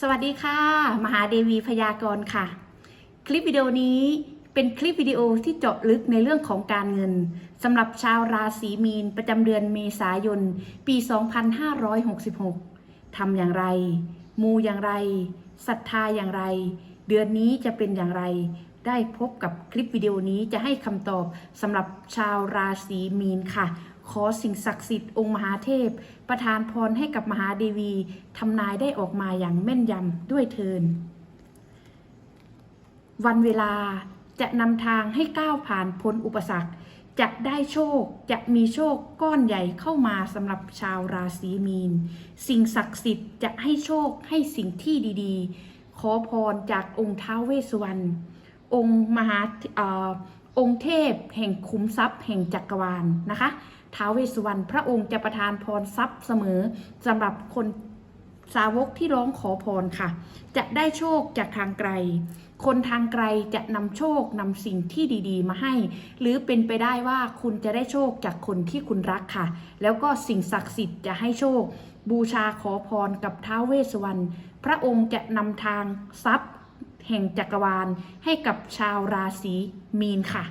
สวัสดีค่ะ มหาเดวีพยากรณ์ค่ะ คลิปวิดีโอนี้เป็นคลิปวิดีโอที่เจาะลึกในเรื่องของการเงินสำหรับชาวราศีมีนประจำเดือนเมษายน ปี 2566 ทำอย่างไร มูอย่างไรศรัทธาอย่างไร เดือนนี้จะเป็นอย่างไร ได้พบกับคลิปวิดีโอนี้จะให้คำตอบสำหรับชาวราศีมีนค่ะ ขอสิ่งศักดิ์สิทธิ์องค์มหาเทพ ประทานพรให้กับมหาเดวีทำนายได้ออกมาอย่างแม่นยำด้วยเทิน วันเวลาจะนำทางให้ก้าวผ่านพ้นอุปสรรคจะได้โชคจะมีโชคก้อนใหญ่เข้ามาสำหรับชาวราศีมีน สิ่งศักดิ์สิทธิ์จะให้โชคให้สิ่งที่ดีๆ ขอพรจากองค์ท้าวเวสสุวรรณ องค์มหาองค์เทพ แห่งคุ้มทรัพย์ แห่งจักรวาลนะคะท้าวเวสสุวรรณพระองค์จะประทานพรทรัพย์เสมอสำหรับคนสาวกที่ร้องขอพรค่ะ จะได้โชคจากทางไกล คนทางไกลจะนำโชคนำสิ่งที่ดีๆ มาให้ หรือเป็นไปได้ว่าคุณจะได้โชคจากคนที่คุณรักค่ะ แล้วก็สิ่งศักดิ์สิทธิ์จะให้โชค บูชาขอพรกับท้าวเวสสุวรรณพระองค์จะนำทางทรัพย์ แห่งจักรวาลให้กับชาวราศีมีนค่ะ